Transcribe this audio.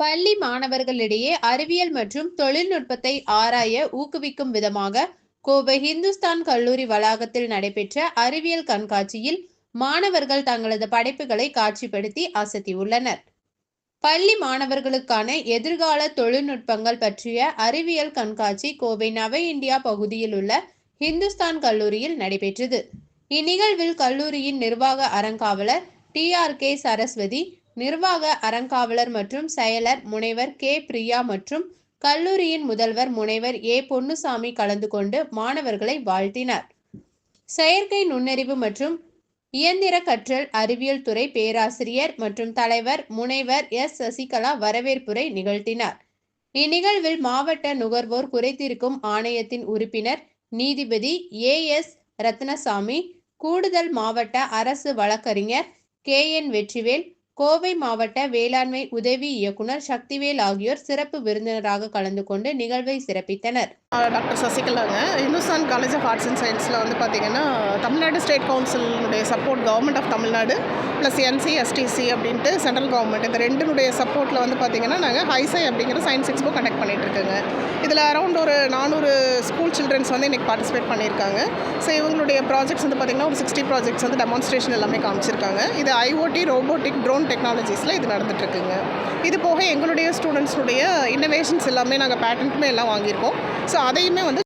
பள்ளி மாணவர்களிடையே அறிவியல் மற்றும் தொழில்நுட்பத்தை ஆராய ஊக்குவிக்கும் விதமாக கோவை இந்துஸ்தான் கல்லூரி வளாகத்தில் நடைபெற்ற அறிவியல் கண்காட்சியில் மாணவர்கள் தங்களது படைப்புகளை காட்சிப்படுத்தி அசத்தியுள்ளனர். பள்ளி மாணவர்களுக்கான எதிர்கால தொழில்நுட்பங்கள் பற்றிய அறிவியல் கண்காட்சி கோவை நவ இந்தியா பகுதியில் உள்ள இந்துஸ்தான் கல்லூரியில் நடைபெற்றது. இந்நிகழ்வில் கல்லூரியின் நிர்வாக அறங்காவலர் டி ஆர் கே சரஸ்வதி நிர்வாக அறங்காவலர் மற்றும் செயலர் முனைவர் கே. பிரியா மற்றும் கல்லூரியின் முதல்வர் முனைவர் ஏ. பொன்னுசாமி கலந்து கொண்டு மாணவர்களை வாழ்த்தினார். செயற்கை நுண்ணறிவு மற்றும் இயந்திர கற்றல் அறிவியல் துறை பேராசிரியர் மற்றும் தலைவர் முனைவர் எஸ். சசிகலா வரவேற்புரை நிகழ்த்தினார். இந்நிகழ்வில் மாவட்ட நுகர்வோர் குறைத்திருக்கும் ஆணையத்தின் உறுப்பினர் நீதிபதி ஏ. எஸ். ரத்னசாமி கூடுதல் மாவட்ட அரசு வழக்கறிஞர் கே. என். வெற்றிவேல் கோவை மாவட்ட வேளாண்மை உதவி இயக்குனர் சக்திவேல் ஆகியோர் சிறப்பு விருந்தினராக கலந்து கொண்டு நிகழ்வை சிறப்பித்தனர். Doctor சசிகலாங்க. Hindustan college of arts and சயின்ஸில் வந்து பார்த்திங்கன்னா Tamil Nadu state கவுன்சிலுடைய support government of Tamil Nadu plus N C S T C அப்படின்ட்டு சென்ட்ரல் கவர்மெண்ட் இந்த ரெண்டுனுடைய சப்போர்ட்டில் வந்து பார்த்திங்கன்னா நாங்கள் ஹைசை அப்படிங்கிற சயின்ஸ் எக்ஸ்போ கண்டக்ட் பண்ணிட்டு இருக்கோங்க. இதில் அரௌண்ட் ஒரு நானூறு ஸ்கூல் சில்ட்ரன்ஸ் வந்து இன்றைக்கி பார்ட்டிசிபேட் பண்ணியிருக்காங்க. ஸோ இவங்களுடைய ப்ராஜெக்ட்ஸ் வந்து பார்த்திங்கன்னா ஒரு சிக்ஸ்டி ப்ராஜெக்ட்ஸ் வந்து டெமான்ஸ்ட்ரேஷன் எல்லாமே காமிச்சிருக்காங்க. இது ஐஓடி ரோபோட்டிக் ட்ரோன் டெக்னாலஜிஸில் இது நடந்துட்டுருக்குங்க இது போக எங்களுடைய ஸ்டூடெண்ட்ஸுடைய இன்னோவேஷன்ஸ் எல்லாமே நாங்கள் பேட்டன்ட்டுமே எல்லாம் வாங்கியிருக்கோம். ஸோ அதையுமே வந்து